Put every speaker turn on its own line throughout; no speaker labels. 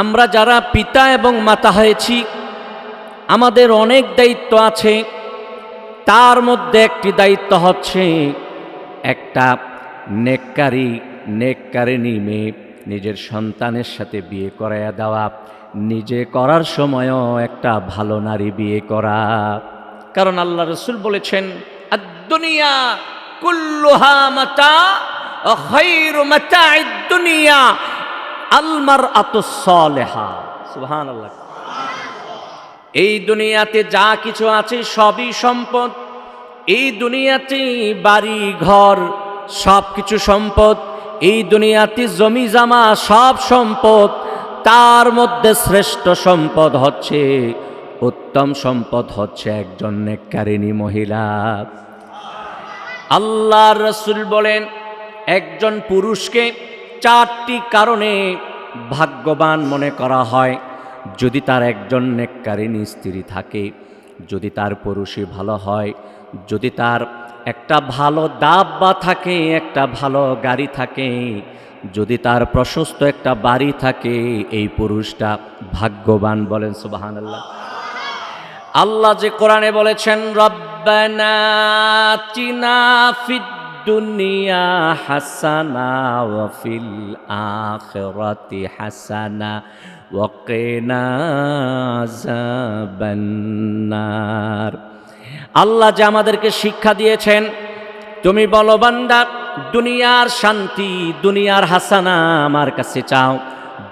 আমরা যারা পিতা এবং মাতা হয়েছি, আমাদের অনেক দায়িত্ব আছে। তার মধ্যে একটি দায়িত্ব হচ্ছে একটা নেককারী নেককারিনী মেয়ে নিজের সন্তানের সাথে বিয়ে করাইয়া দেওয়া, নিজে করার সময়ও একটা ভালো নারী বিয়ে করা। কারণ আল্লাহ রসুল বলেছেন দুনিয়া কুল্লুহা মাতা দুনিয়া আলমার আতসলেহা সুহান আল্লাহ এই দুনিয়াতে যা কিছু আছে সবই সম্পদ। এই দুনিয়াতে বাড়ি, ঘর সব কিছু সম্পদ। এই দুনিয়াতে জমি জামা সব সম্পদ। তার মধ্যে শ্রেষ্ঠ সম্পদ হচ্ছে, উত্তম সম্পদ হচ্ছে একজন নেককারিনী মহিলা। আল্লাহ রসুল বলেন, একজন পুরুষকে চারটি কারণে ভাগ্যবান মনে করা হয়। যদি তার একজন নেককারিনী স্ত্রী থাকে, যদি তার পুরুষই ভালো হয়, যদি তার একটা ভালো দাব্বা থাকে, একটা ভালো গাড়ি থাকে, যদি তার প্রশস্ত একটা বাড়ি থাকে, এই পুরুষটা ভাগ্যবান বলেন সুবাহান আল্লাহ আল্লাহ যে কোরআনে বলেছেন, রব্বানা চিনা ফিদ দুনিয়া হাসানা ওয়াফিল আখিরাতি হাসানা ওয়াকিনা আযাবান্নার আল্লাহ যে আমাদেরকে শিক্ষা দিয়েছেন, তুমি বলো বান্দা, দুনিয়ার শান্তি দুনিয়ার হাসানা আমার কাছে চাও,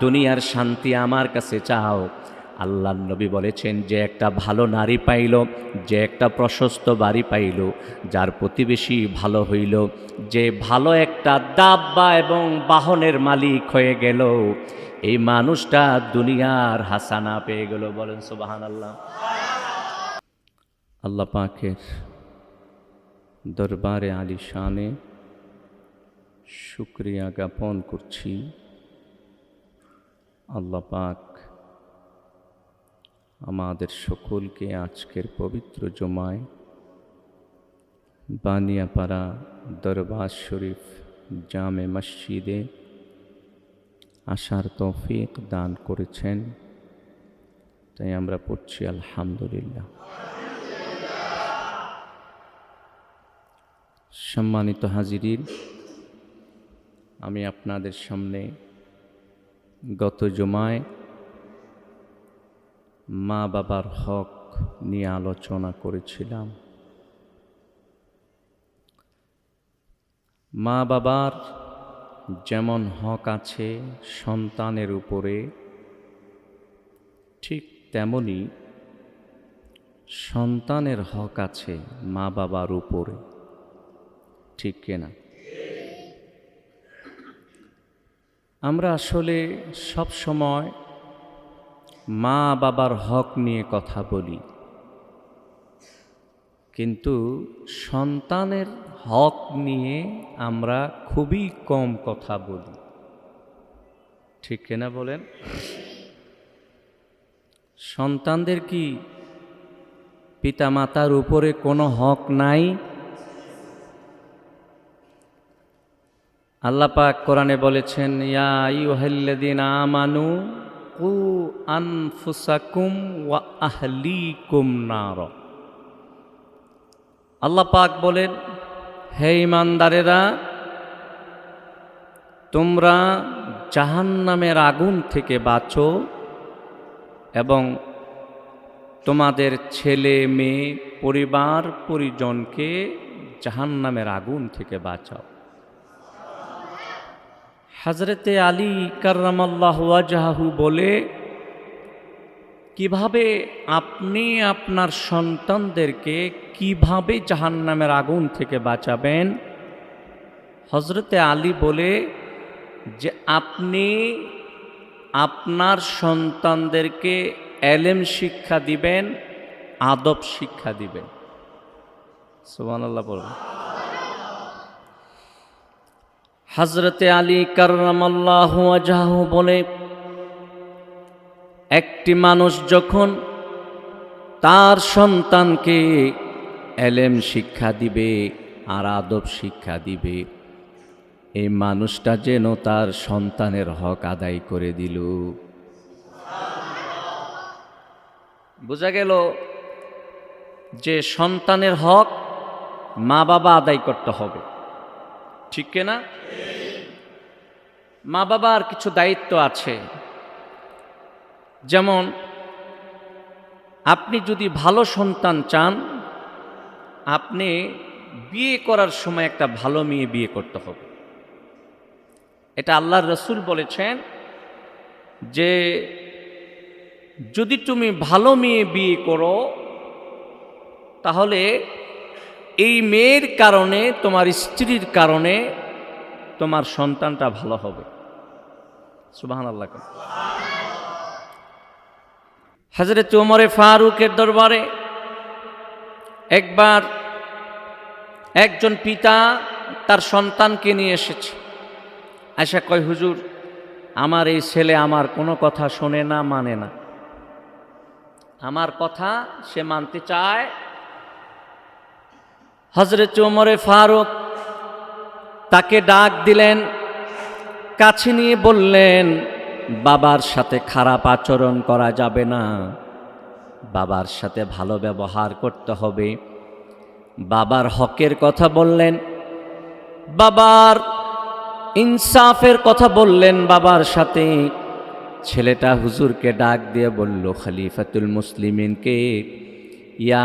দুনিয়ার শান্তি আমার কাছে চাও। আল্লাহ নবী বলেছেন, যে একটা ভালো নারী পাইল, যে একটা প্রশস্ত বাড়ি পাইল, যার প্রতিবেশী ভালো হইল, যে ভালো একটা দাব্বা এবং বাহনের মালিক হয়ে গেল, এই মানুষটা দুনিয়ার হাসানা পেয়ে গেল, বলেন সুবাহান আল্লাহ আল্লাহ পাকের দরবারে আলী শানে শুক্রিয়া জ্ঞাপন করছি। আল্লাহ পাক আমাদের সকলকে আজকের পবিত্র জমায় বানিয়াপাড়া দরবার শরীফ জামে মসজিদে আসার তৌফিক দান করেছেন। তাই আমরা পড়ছি আলহামদুলিল্লাহ। সম্মানিত হাজিরিন, আমি আপনাদের সামনে গত জমায় মা বাবার হক নিয়ে আলোচনা করেছিলাম। মা বাবার যেমন হক আছে সন্তানের উপরে, ঠিক তেমনি সন্তানের হক আছে মা বাবার উপরে, ঠিক কিনা আমরা আসলে সব সময় মা বাবার হক নিয়ে কথা বলি। কিন্তু সন্তানের হক নিয়ে আমরা খুবই কম কথা বলি। ঠিক কিনা বলেন? সন্তানদের কি পিতামাতার উপরে কোনো হক নাই? আল্লাহ পাক কোরআনে বলেছেন, ইয়া আইয়ুহাল্লাযীন আমানু কু আনফুসাকুম ওয়া আহলিকুম নার। আল্লাহ পাক বলেন, হে ইমানদারেরা তোমরা জাহান্নামের আগুন থেকে বাঁচো এবং তোমাদের ছেলে, মেয়ে, পরিবার, পরিজনকে জাহান্নামের আগুন থেকে বাঁচাও। হজরতে আলী কার্রামাল্লাহ বলে, কীভাবে আপনি আপনার সন্তানদেরকে কীভাবে জাহান্নামের আগুন থেকে বাঁচাবেন? হজরতে আলী বলে, যে আপনি আপনার সন্তানদেরকে এলেম শিক্ষা দিবেন, আদব শিক্ষা দিবেন। সুবান আল্লাহ বলবেন হজরতে আলী কার্রামাল্লাহ আজাহ বলে, একটি মানুষ যখন তার সন্তানকে এলেম শিক্ষা দিবে, আর আদব শিক্ষা দিবে, এই মানুষটা যেন তার সন্তানের হক আদায় করে দিল। বোঝা গেল যে সন্তানের হক মা বাবা আদায় করতে হবে। ঠিক কিনা মা বাবার কিছু দায়িত্ব আছে। যেমন, আপনি যদি ভালো সন্তান চান, আপনি বিয়ে করার সময় একটা ভালো মেয়ে বিয়ে করতে হবে। এটা আল্লাহর রসুল বলেছেন যে, যদি তুমি ভালো মেয়ে বিয়ে করো, তাহলে এই মেয়ের কারণে, তোমার স্ত্রীর কারণে তোমার সন্তানটা ভালো হবে। সুবাহান আল্লাহ হাজরত উমরে ফারুকের দরবারে একবার একজন পিতা তার সন্তানকে নিয়ে এসেছে। আশা কয়, হুজুর, আমার এই ছেলে আমার কোনো কথা শোনে না মানে না। আমার কথা সে মানতে চায় হজরত উমরে ফারুক তাকে ডাক দিলেন, কাছে নিয়ে বললেন, বাবার সাথে খারাপ আচরণ করা যাবে না। বাবার সাথে ভালো ব্যবহার করতে হবে। বাবার হকের কথা বললেন, বাবার ইনসাফের কথা বললেন বাবার সাথে। ছেলেটা হুজুরকে ডাক দিয়ে বলল, খলিফাতুল মুসলিমিনকে, ইয়া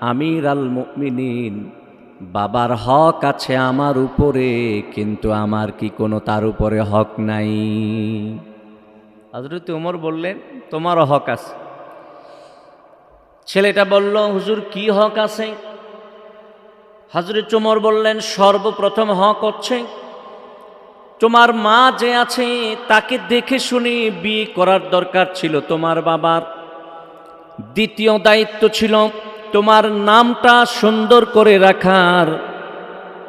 আমির আল মুমিনিন। বাবার হক আছে আমার উপরে, কিন্তু আমার কি কোনো তার উপরে হক নাই? হজরত উমর বললেন, তোমারও হক আছে। ছেলেটা বলল, হুজুর, কি হক আছে? হজরত উমর বললেন, সর্বপ্রথম হক হচ্ছে, তোমার মা যে আছে, তাকে দেখে শুনে বিয়ে করার দরকার ছিল তোমার বাবার। দ্বিতীয় দায়িত্ব ছিল তোমার নামটা সুন্দর করে রাখার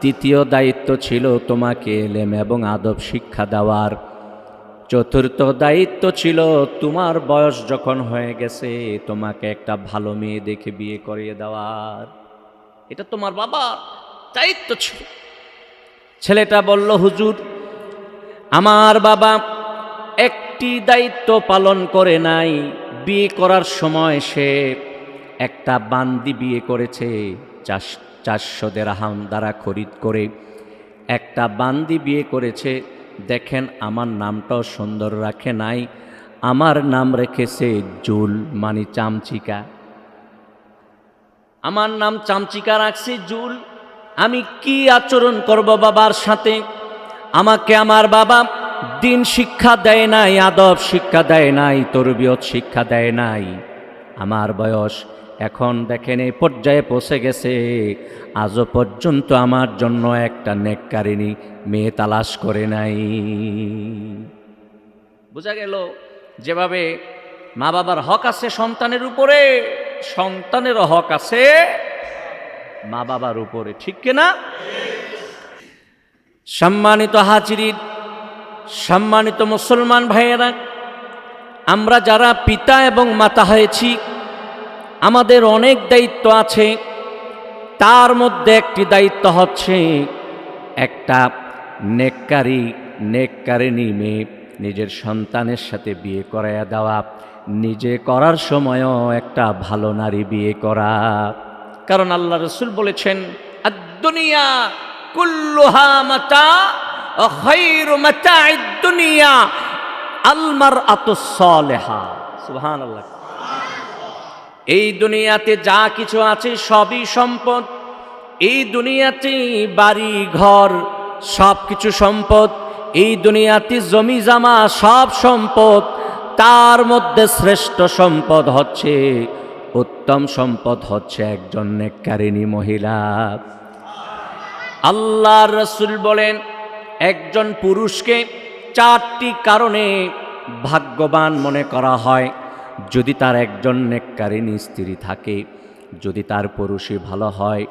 তৃতীয় দায়িত্ব ছিল তোমাকে এলেম এবং আদব শিক্ষা দেওয়ার। চতুর্থ দায়িত্ব ছিল তোমার বয়স যখন হয়ে গেছে, তোমাকে একটা ভালো মেয়ে দেখে বিয়ে করিয়ে দেওয়ার। এটা তোমার বাবার দায়িত্ব ছিল। ছেলেটা বলল, হুজুর, আমার বাবা একটি দায়িত্ব পালন করে নাই। বিয়ে করার সময় সে একটা বান্দি বিয়ে করেছে চাষ চারশো দেড়হাম দ্বারা খরিদ করে। একটা বান্দি বিয়ে করেছে, দেখেন আমার নামটাও সুন্দর রাখে নাই, আমার নাম রেখেছে জুল মানে চামচিকা। আমার নাম চামচিকা রাখছি জুল, আমি কি আচরণ করব বাবার সাথে? আমাকে আমার বাবা দিন শিক্ষা দেয় নাই, আদব শিক্ষা দেয় নাই, তরবিয়ত শিক্ষা দেয় নাই। আমার বয়স এখন দেখেন এই পর্যায়ে পৌঁছে গেছে। আজও পর্যন্ত আমার জন্য একটা নেককারিনী মেয়ে তালাশ করে নাই। বোঝা গেল, যেভাবে মা বাবার হক আছে সন্তানের উপরে, সন্তানেরও হক আছে মা বাবার উপরে, ঠিক কিনা? সম্মানিত হাজিরিন, সম্মানিত মুসলমান ভাইয়েরা, আমরা যারা পিতা এবং মাতা হয়েছি আমাদের অনেক দায়িত্ব আছে। তার মধ্যে একটি দায়িত্ব হচ্ছে একটা নেককারী নেককারিনী মেয়ে নিজের সন্তানের সাথে বিয়ে করাইয়া দেওয়া, নিজে করার সময়ও একটা ভালো নারী বিয়ে করা। কারণ আল্লাহ রসুল বলেছেন দুনিয়া কুল্লুহা মাতা দুনিয়া আলমার আতসলেহা সুবহান আল্লাহ এই দুনিয়াতে যা কিছু আছে সবই সম্পদ। এই দুনিয়াতে বাড়ি, ঘর সব কিছু সম্পদ। এই দুনিয়াতে জমি, জামা সব সম্পদ। তার মধ্যে শ্রেষ্ঠ সম্পদ হচ্ছে, উত্তম সম্পদ হচ্ছে একজন নেককারিনী মহিলা। আল্লাহ রসুল বলেন, একজন পুরুষকে চারটি কারণে ভাগ্যবান মনে করা হয়। যদি তার একজন নেককারিনী স্ত্রী থাকে, যদি তার পুরুষই ভালো হয়,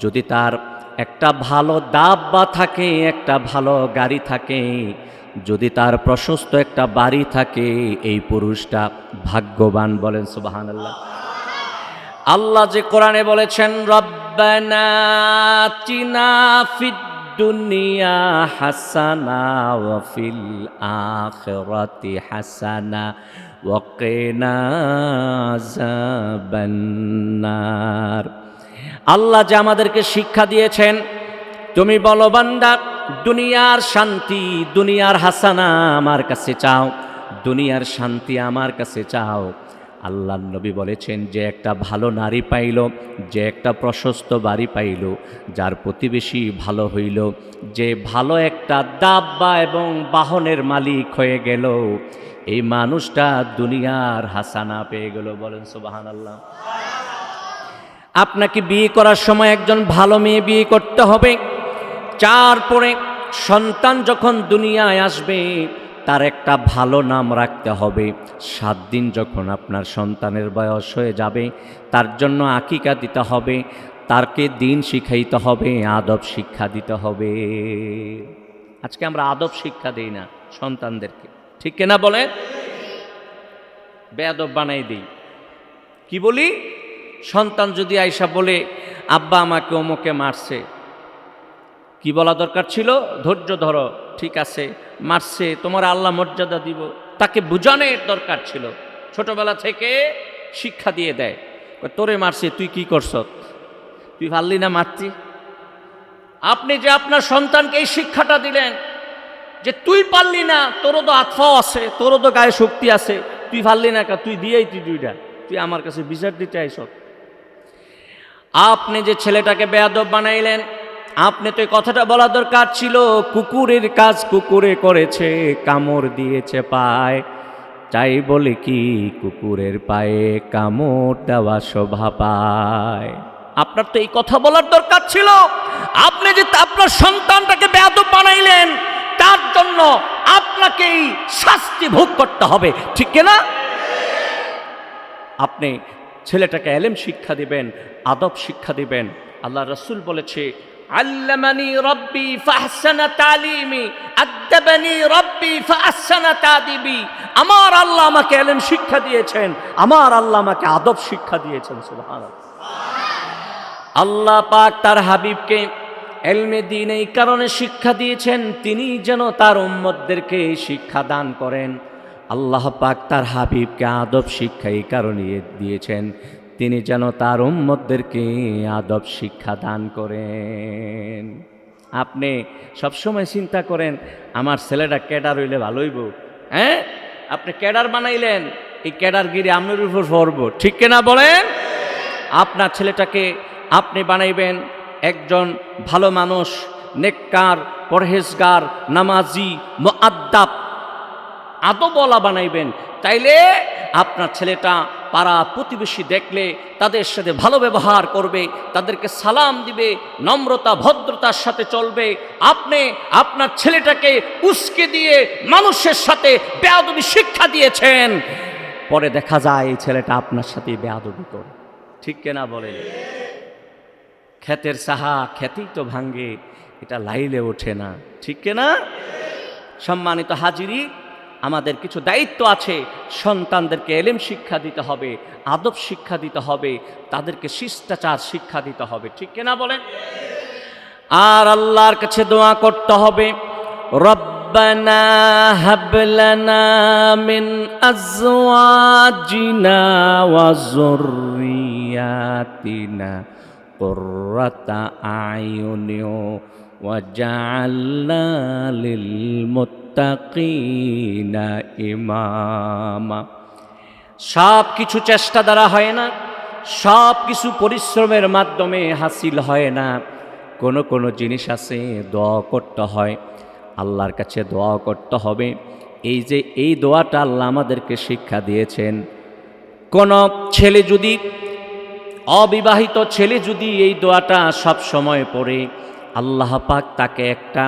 যদি তার একটা ভালো দাব্বা থাকে, একটা ভালো গাড়ি থাকে, যদি তার প্রশস্ত একটা বাড়ি থাকে, এই পুরুষটা ভাগ্যবান বলেন সুবাহান আল্লাহ আল্লাহ যে কোরআনে বলেছেন, রব্বানা চিনা ফিদ দুনিয়া হাসানা ওয়াফিল আখিরাতি হাসানা ওয়াকিনা আযাবান্নার আল্লাহ যে আমাদেরকে শিক্ষা দিয়েছেন, তুমি বলো, বান্দা, দুনিয়ার শান্তি দুনিয়ার হাসানা আমার কাছে চাও, দুনিয়ার শান্তি আমার কাছে চাও। আল্লাহ নবী বলেছেন, যে একটা ভালো নারী পাইল, যে একটা প্রশস্ত বাড়ি পাইল, যার প্রতিবেশী ভালো হইল, যে ভালো একটা দাব্বা এবং বাহনের মালিক হয়ে গেল, এই মানুষটা দুনিয়ার হাসানা পেয়ে গেল, বলেন সুবাহান আল্লাহ আপনাকে বিয়ে করার সময় একজন ভালো মেয়ে বিয়ে করতে হবে চার পরে সন্তান যখন দুনিয়ায় আসবে তার একটা ভালো নাম রাখতে হবে। সাত দিন যখন আপনার সন্তানের বয়স হয়ে যাবে, তার জন্য আকিকা দিতে হবে, তারকে দিন শিখাইতে হবে, আদব শিক্ষা দিতে হবে। আজকে আমরা আদব শিক্ষা দিই না সন্তানদেরকে। ঠিক কিনা বলে বেয়াদব বানাই দিই। কি বলি? সন্তান যদি আয়সা বলে, আব্বা আমাকে অমুকে মারছে। কি বলা দরকার ছিল? ধৈর্য ধরো। ঠিক আছে, মারছে, তোমার আল্লাহ মর্যাদা দিব। তাকে বুঝানোর দরকার ছিল। ছোটবেলা থেকে শিক্ষা দিয়ে দেয়। তোরে মারছে, তুই কি করছ? তুই পারলি না মারতি। আপনি যে আপনার সন্তানকে এই শিক্ষাটা দিলেন যে তুই পারলি না, তোরও তো আত্মাও আছে, তোরও তো গায়ে শক্তি আছে, তুই পারলি না কা, তুই দিয়েই তুই দুইটা। তুই আমার কাছে বিচার দিতে আইসব আপনি যে ছেলেটাকে বেয়াদব বানাইলেন আপনি তো কথাটা বলা দরকার ছিল, কুকুরের কাজ কুকুরে করেছে, কামড় দিয়েছে পায়। চাই বলে কি কুকুরের পায়ে কামড় দেওয়া শোভা পায়? আপনার তো এই কথা বলার দরকার ছিল। আপনি যে আপনার সন্তানটাকে বেয়াদব বানাইলেন, তার জন্য আপনাকেই শাস্তি ভোগ করতে হবে। ঠিক না আপনি ছেলেটাকে এলেম শিক্ষা দিবেন, আদব শিক্ষা দিবেন। আল্লাহ রসুল বলেছে আল্লামানি রব্বি ফাহসানা তালিমি, আদ্দাবানি রব্বি ফাহসানা তাদিবি। আমার আল্লাহ আমাকে এলেম শিক্ষা দিয়েছেন, আমার আল্লাহ আমাকে আদব শিক্ষা দিয়েছেন, সুবহানাল্লাহ। আল্লাহ পাক তার হাবিবকে এলমে দিন এই কারণে শিক্ষা দিয়েছেন, তিনি যেন তার উম্মতদেরকে শিক্ষা দান করেন। আল্লাহ পাক তার হাবিবকে আদব শিক্ষা এই কারণে দিয়েছেন তিনি যেন তার উম্মতদেরকে আদব শিক্ষা দান করেন। আপনি সবসময় চিন্তা করেন, আমার ছেলেটা ক্যাডার হইলে ভালো হইব? হ্যাঁ? আপনি ক্যাডার বানাইলেন, এই ক্যাডার গিরি আপনার উপর পড়ব, ঠিক কিনা বলেন? আপনার ছেলেটাকে আপনি বানাইবেন একজন ভালো মানুষ, নেককার, পরহেজগার, নামাজি মোয়াদ্দাব আদবলা বানাইবেন। তাইলে আপনার ছেলেটা পাড়া প্রতিবেশী দেখলে তাদের সাথে ভালো ব্যবহার করবে, তাদেরকে সালাম দিবে, নম্রতা, ভদ্রতার সাথে চলবে। আপনি আপনার ছেলেটাকে উস্কে দিয়ে মানুষের সাথে বেয়াদবি শিক্ষা দিয়েছেন। পরে দেখা যায় এই ছেলেটা আপনার সাথে বেয়াদবি করে। ঠিক কেনা বলেন? ক্ষেতের সাহা খ্যাতেই তো ভাঙ্গে, এটা লাইলে ওঠে না। ঠিক কেনা? সম্মানিত হাজিরি আমাদের কিছু দায়িত্ব আছে। সন্তানদেরকে এলেম শিক্ষা দিতে হবে, আদব শিক্ষা দিতে হবে, তাদেরকে শিষ্টাচার শিক্ষা দিতে হবে। ঠিক কিনা বলেন? আর আল্লাহর কাছে দোয়া করতে হবে, রব্বানা হাবলানা ওয়া লিল মুত্তাকিনা ইমামা। সব কিছু চেষ্টা দ্বারা হয় না সব কিছু পরিশ্রমের মাধ্যমে হাসিল হয় না। কোনো কোনো জিনিস আছে, দোয়া করতে হয়, আল্লাহর কাছে দোয়া করতে হবে। এই যে এই দোয়াটা আল্লাহ আমাদেরকে শিক্ষা দিয়েছেন, কোন ছেলে যদি, অবিবাহিত ছেলে যদি এই দোয়াটা সব সময় পড়ে, আল্লাহ পাক তাকে একটা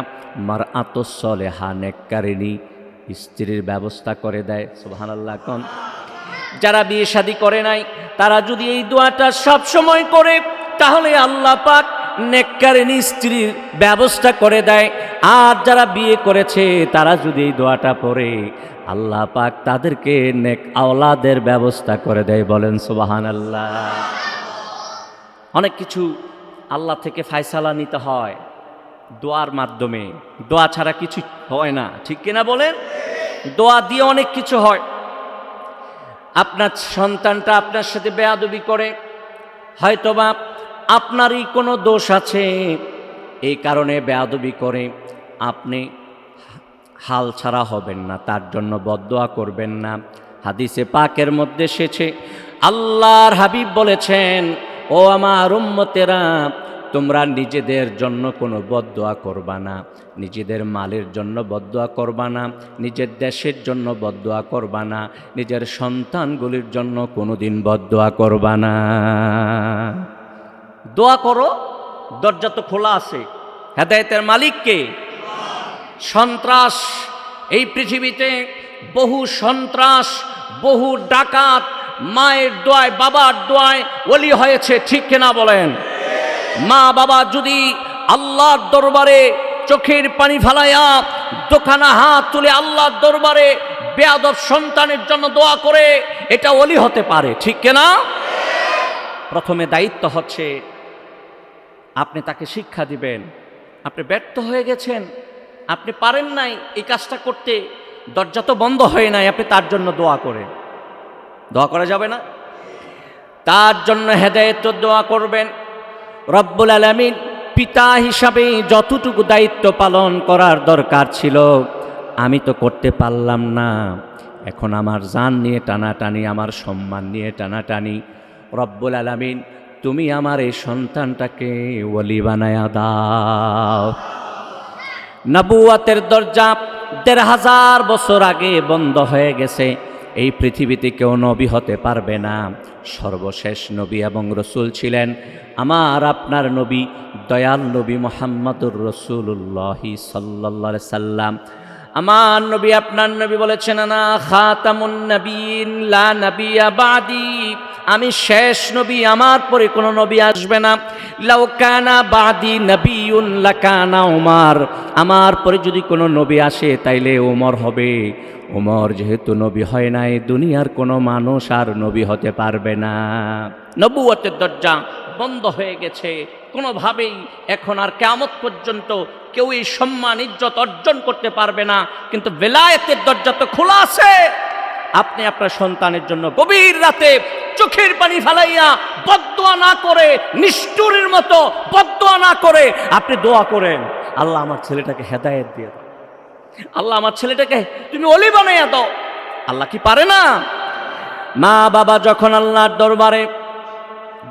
মার আতসলেহা নেককারিনী স্ত্রীর ব্যবস্থা করে দেয় সুবহান আল্লাহ কন? যারা বিয়ে শাদী করে নাই, তারা যদি এই দোয়াটা সব সময় করে, তাহলে আল্লাহ পাক নেককারিনী স্ত্রীর ব্যবস্থা করে দেয়। আর যারা বিয়ে করেছে, তারা যদি এই দোয়াটা পড়ে, আল্লাহ পাক তাদেরকে নেক আওলাদের ব্যবস্থা করে দেয় বলেন সুবাহান আল্লাহ অনেক কিছু আল্লাহ থেকে ফায়সালা নিতে হয়। দোয়ার মাধ্যমে। দোয়া ছাড়া কিছু হয় না। ঠিক কিনা বলেন? দোয়া দিয়ে অনেক কিছু হয়। আপনার সন্তানটা আপনার সাথে বেয়াদবি করে। হয়তোবা আপনারই কোনো দোষ আছে। এই কারণে বেয়াদবি করে। আপনি হাল ছাড়া হবেন না। তার জন্য বদোয়া করবেন না। হাদিসে পাকের মধ্যে এসেছে, আল্লাহর হাবিব বলেছেন, ও আমার উম্মতেরা তোমরা নিজেদের জন্য কোনো বদদোয়া করবা না। নিজেদের মালের জন্য বদদোয়া করবা না। নিজের দেশের জন্য বদদোয়া করবা না। নিজের সন্তানগুলির জন্য কোনোদিন বদদোয়া করবা না। দোয়া করো, দরজা তো খোলা আছে। হেদায়েতের মালিককে সন্ত্রাস। এই পৃথিবীতে বহু সন্ত্রাস, বহু ডাকাত, মায়ের দোয়ায়, বাবার দোয়ায় ওলি হয়েছে, ঠিক কিনা বলেন? মা বাবা যদি আল্লাহর দরবারে চোখের পানি ফালাইয়া দোকানা হাত তুলে আল্লাহর দরবারে বেয়াদব সন্তানের জন্য দোয়া করে, এটা অলি হতে পারে, ঠিক কিনা প্রথমে দায়িত্ব হচ্ছে আপনি তাকে শিক্ষা দিবেন। আপনি ব্যর্থ হয়ে গেছেন, আপনি পারেন নাই এই কাজটা করতে, দরজা তো বন্ধ হয়ে নাই, আপনি তার জন্য দোয়া করেন। দোয়া করা যাবে না? তার জন্য হেদায়ত দোয়া করবেন। রব্বুল আলমিন পিতা হিসাবে যতটুকু দায়িত্ব পালন করার দরকার ছিল, আমি তো করতে পারলাম না। এখন আমার যান নিয়ে টানাটানি, আমার সম্মান নিয়ে টানাটানি। রব্বুল আলমিন, তুমি আমার এই সন্তানটাকে ওলি বানায়া দাও। নবুয়াতের দরজা দেড় হাজার বছর আগে বন্ধ হয়ে গেছে। এই পৃথিবীতে কেউ নবী হতে পারবে না। সর্বশেষ নবী এবং রসুল ছিলেন আমার আপনার নবী, দয়াল নবী মোহাম্মদুর রসুল্লাহি সাল্লা সাল্লাম। আমার নবী আপনার নবী বলেছেন না খাতামুন নবীন, লা নবিয়া বাদি। আমি শেষ নবী, আমার পরে কোনো নবী আসবে না। লাউকানা বাদি নবীউন লাকানা উমার। আমার পরে যদি কোনো নবী আসে, তাইলে ওমর হবে। ওমর যেহেতু নবী হয় নাই, দুনিয়ার কোনো মানুষ আর নবী হতে পারবে না। নবুয়তের দরজা বন্ধ হয়ে গেছে। কোনোভাবেই এখন আর কেমত পর্যন্ত কেউ এই সম্মান, ইজ্জত অর্জন করতে পারবে না। কিন্তু বেলায়েতের দরজা তো খোলা আছে। আপনি আপনার সন্তানের জন্য গভীর রাতে চোখের পানি ফালাইয়া বদোয়া না করে, নিষ্ঠুরের মতো বদোয়া না করে আপনি দোয়া করেন, আল্লাহ আমার ছেলেটাকে হেদায়েত দিয়ে দাও। আল্লাহ আমার ছেলেটাকে তুমি অলি বানাইয়া দাও। আল্লাহ কি পারে না? মা বাবা যখন আল্লাহর দরবারে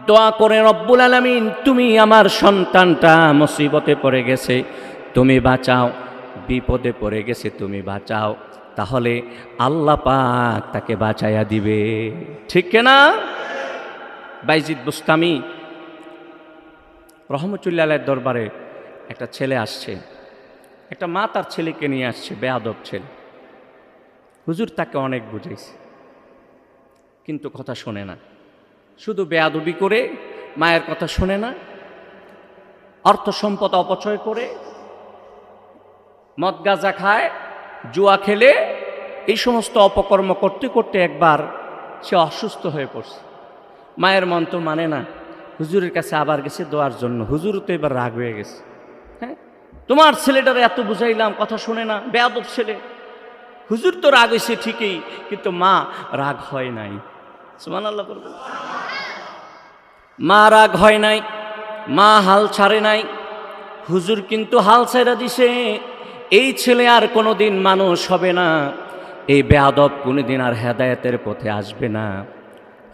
দোয়া করে, রব্বুল আলমিন, তুমি আমার সন্তানটা মুসিবতে পড়ে গেছে, তুমি বাঁচাও, বিপদে পড়ে গেছে, তুমি বাঁচাও। তাহলে আল্লাহ পাক তাকে বাঁচাইয়া দিবে। ঠিক না? বাইজিদ বুস্তামি রহমতুল্লাহ দরবারে একটা ছেলে আসছে। একটা মা তার ছেলেকে নিয়ে আসছে বেয়াদব ছেলে। হুজুর তাকে অনেক বুঝাইছে, কিন্তু কথা শোনে না। শুধু বেয়াদবি করে, মায়ের কথা শোনে না, অর্থ সম্পদ অপচয় করে, মদ গাঁজা খায় জুয়া খেলে এই সমস্ত অপকর্ম করতে করতে একবার সে অসুস্থ হয়ে পড়ছে। মায়ের মন তো মানে না, হুজুরের কাছে আবার গেছে দোয়ার জন্য। হুজুর তো এবার রাগ হয়ে গেছে। হ্যাঁ? তোমার ছেলেটার এত বুঝাইলাম, কথা শুনে না, বেয়াদব ছেলে। হুজুর তো রাগ হয়েছে ঠিকই, কিন্তু মা রাগ হয় নাই। সুমান আল্লাহ করবেন মা রাগ হয় নাই, মা হাল ছাড়ে নাই। হুজুর কিন্তু হাল ছাইরা দিছে। এই ছেলে আর কোনোদিন মানুষ হবে না। এই বেয়াদব কোনোদিন আর হেদায়েতের পথে আসবে না।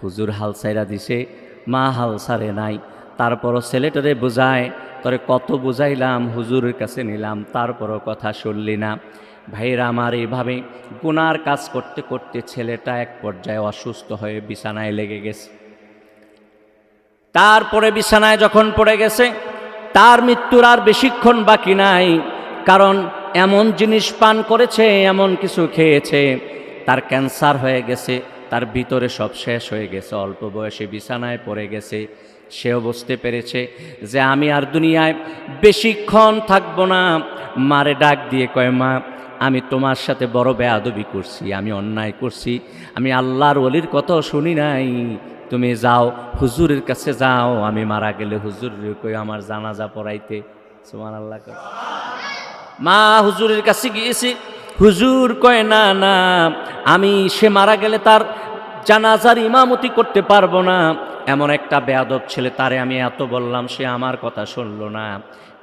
হুজুর হাল ছাইরা দিছে, মা হাল ছাড়ে নাই। তারপরও ছেলেটারে বোঝায়, তরে কত বুঝাইলাম, হুজুরের কাছে নিলাম, তারপরও কথা শুনলি না। ভাইরা আমার এইভাবে গুনার কাজ করতে করতে ছেলেটা এক পর্যায়ে অসুস্থ হয়ে বিছানায় লেগে গেছে। তারপরে বিছানায় যখন পড়ে গেছে, তার মৃত্যুর আর বেশিক্ষণ বাকি নাই। কারণ এমন জিনিস পান করেছে, এমন কিছু খেয়েছে, তার ক্যান্সার হয়ে গেছে, তার ভিতরে সব শেষ হয়ে গেছে, অল্প বয়সে বিছানায় পড়ে গেছে, সেও বুঝতে পেরেছে যে আমি আর দুনিয়ায় বেশিক্ষণ থাকব না। মারে ডাক দিয়ে কয়, মা, আমি তোমার সাথে বড় বেয়াদবি করছি, আমি অন্যায় করছি, আমি আল্লাহর অলির কথাও শুনি নাই। তুমি যাও, হুজুরের কাছে যাও, আমি মারা গেলে হুজুর কই আমার জানাজা পড়াইতে। সুমান আল্লাহ। মা হুজুরের কাছে গিয়েছে, হুজুর কয়, না না, আমি সে মারা গেলে তার জানাজার ইমামতি করতে পারব না। এমন একটা বেয়াদব ছেলে, তারে আমি এত বললাম, সে আমার কথা শুনল না।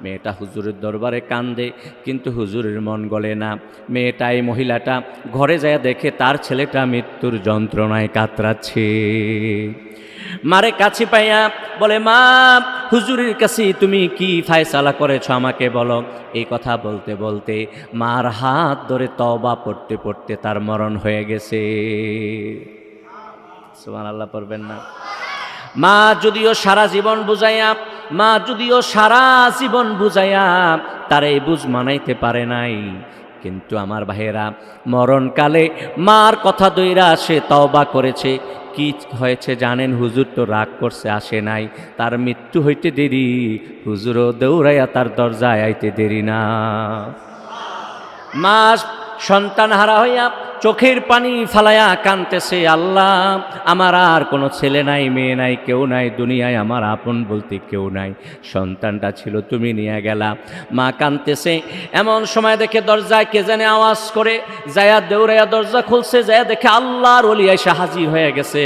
মেয়েটা হুজুরের দরবারে কান্দে, কিন্তু হুজুরের মন গলে না। মেয়েটা, এই মহিলাটা ঘরে যায় দেখে তার ছেলেটা মৃত্যুর যন্ত্রণায় কাতরাচ্ছে। মারে কাছে পাইয়া বলে, মা হুজুরের কাছে তুমি কি ফায়সালা করেছ আমাকে বলো। এই কথা বলতে বলতে মার হাত ধরে তবা পড়তে পড়তে তার মরণ হয়ে গেছে। সুমান আল্লাহ পড়বেন না। মা যদিও সারা জীবন বুঝাইয়া, মা যদিও সারা জীবন বুঝাইয়া তার এই বুঝ মানাইতে পারে নাই। কিন্তু আমার ভাইয়েরা, মরণকালে মার কথা দইরা সে তওবা করেছে। কি হয়েছে জানেন? হুজুর তো রাগ করছে, আসে নাই। তার মৃত্যু হইতে দেরি। হুজুরও দৌড়াইয়া তার দরজায় আইতে দেরি না। মাস সন্তান হারা হইয়া চোখের পানি ফালায়া কানতেছে, আল্লাহ, আমার আর কোনো ছেলে নাই, মেয়ে নাই, কেউ নাই, দুনিয়ায় আমার আপন বলতে কেউ নাই। সন্তানটা ছিল, তুমি নিয়ে গেলা। মা কানতেছে, এমন সময় দেখে দরজায় কে জানে আওয়াজ করে, যায়া দেউরাইয়া দরজা খুলছে, যায়া দেখে আল্লাহর অলি এসে হাজির হয়ে গেছে।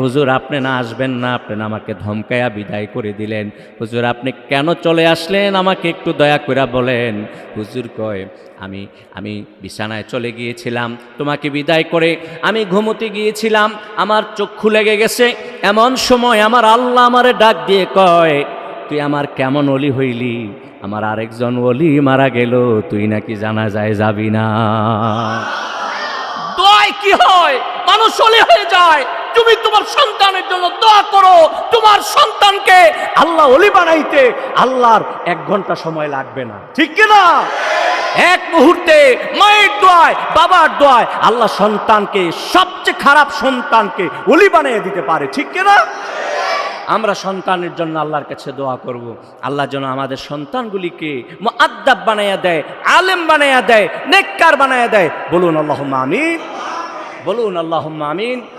হুজুর, আপনি না আসবেন না, আপনি আমাকে ধমকায়া বিদায় করে দিলেন। হুজুর, আপনি কেন চলে আসলেন, আমাকে একটু দয়া করে বলেন। হুজুর কয় আমি আমি বিছানায় চলে গিয়েছিলাম। তোমাকে বিদায় করে আমি ঘুমোতে গিয়েছিলাম। আমার চক্ষু লেগে গেছে। এমন সময় আমার আল্লাহ আমারে ডাক দিয়ে কয়, তুই আমার কেমন অলি হইলি? আমার আরেকজন অলি মারা গেল। তুই নাকি জানা যায় যাবি না? দোয়ায় কি হয়? মানুষ অলি হয়ে যায়। তুমি তোমার সন্তানের জন্য দোয়া করো। তোমার সন্তানকে আল্লাহ অলি বানাইতে আল্লাহর এক ঘণ্টা সময় লাগবে না। ঠিক না এক মুহূর্তে মায়ের দোয়ায়, বাবার দোয়ায় আল্লাহ সন্তানকে, সবচেয়ে খারাপ সন্তানকে অলি বানিয়ে দিতে পারে। ঠিক না? আমরা সন্তানের জন্য আল্লাহর কাছে দোয়া করব। আল্লাহ যেন আমাদের সন্তানগুলিকে আদাব বানাইয়া দেয়, আলেম বানাইয়া দেয়, নেককার বানাইয়া দেয়। বলুন আল্লাহ আমিন। বলুন আল্লাহ আমিন।